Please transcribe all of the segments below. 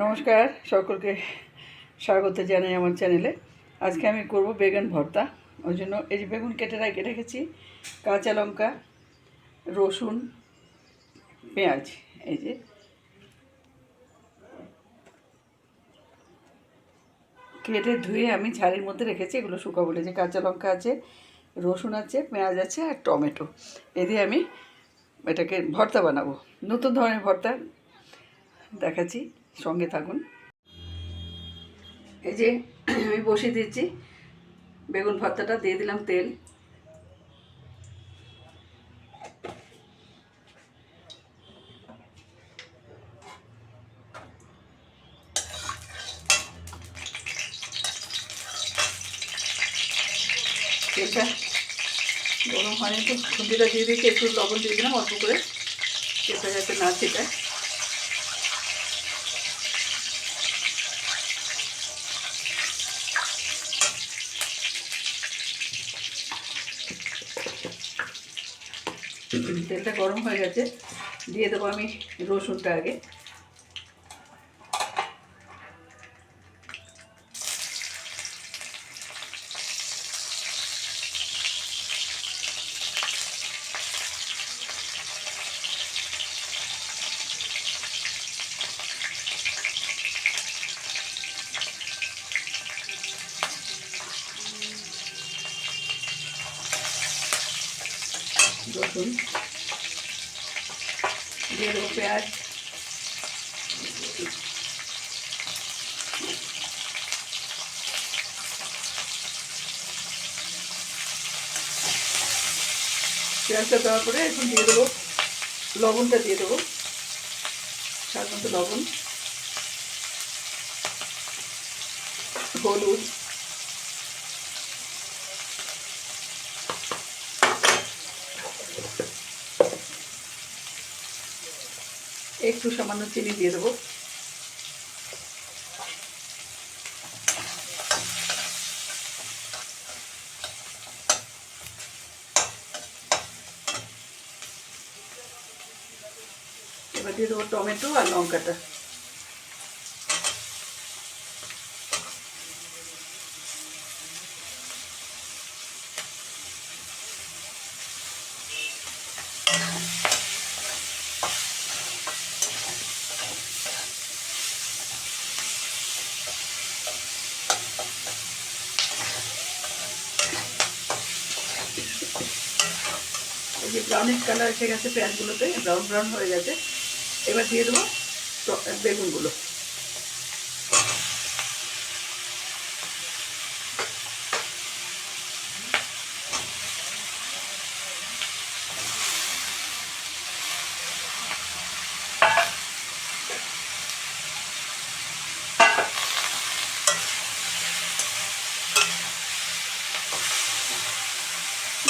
নমস্কার, সকলকে স্বাগত জানাই আমার চ্যানেলে। আজকে আমি করব বেগুন ভর্তা। ওই জন্য এই যে বেগুন কেটে রেখে রেখেছি, কাঁচা লঙ্কা, রসুন, পেঁয়াজ, এই যে। কেটে ধুয়ে আমি ঝাড়ির মধ্যে রেখেছি, এগুলো শুকাবো যে কাঁচা লঙ্কা আছে, রসুন আছে, পেঁয়াজ আছে আর টমেটো। এ দিয়ে আমি এটাকে ভর্তা বানাবো। নতুন ধরনের ভর্তা দেখাচ্ছি। সঙ্গে থাকুন। এই যে আমি বসিয়ে দিচ্ছি। বেগুন ভর্তাটা দিয়ে দিলাম তেল। তেলটা গরম হয়নি তো। খুন্তিটা দিয়ে দিয়েছি, একটু লবণ দিয়ে দিলাম অল্প করে। তেলটা যাতে না ছেটায়। তেলটা গরম হয়ে গেছে। দিয়ে দেবো আমি রসুনটা আগে। রসুন, দিয়ে দেবো পেঁয়াজ। পেঁয়াজটা দেওয়ার পরে এখন দিয়ে দেবো, লবণটা দিয়ে দেবো সাধারণত লবণ, হলুদ একটু সামান্য চিনি দিয়ে দেবো। এবার দিয়ে দেবো টমেটো আর লঙ্কাটা। যে ব্রাউনিশ কালার এসে গেছে পেঁয়াজগুলোতে ব্রাউন ব্রাউন হয়ে গেছে। এবার দিয়ে দেবো বেগুন বেগুনগুলো।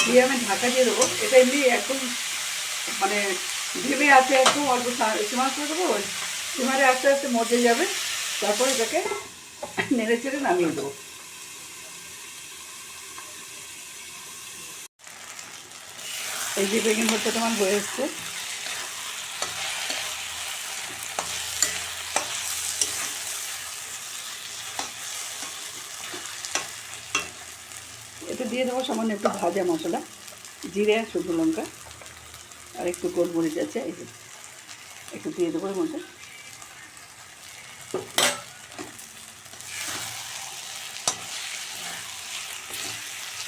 দিয়ে আমি ঢাকা দিয়ে দেবো। এটা এমনি একদম মানে ভেবে আছে একদম অল্প সীমা করে দেবো সীমারে আস্তে আস্তে মজে যাবে। তারপর এটাকে নেড়ে চেড়ে নামিয়ে দেবো। এই যে বেগুন ভর্তাটা তোমার হয়ে এসছে। দিয়ে দেবো সামান্য একটু ভাজা মশলা, জিরে আর শুকনো লঙ্কা আর একটু গোলমরিচ আছে, এই একটু দিয়ে দেবো এর মধ্যে।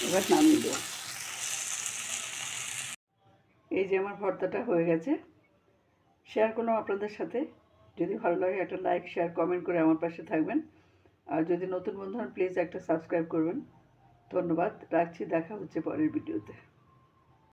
এবার নামিয়ে দেবো। এই যে আমার ভর্তাটা হয়ে গেছে। শেয়ার করলাম আপনাদের সাথে। যদি ভালো লাগে একটা লাইক, শেয়ার, কমেন্ট করে আমার পাশে থাকবেন। আর যদি নতুন বন্ধু হন, প্লিজ একটা সাবস্ক্রাইব করবেন। ধন্যবাদ রাখছি দেখা হচ্ছে পরের ভিডিওতে।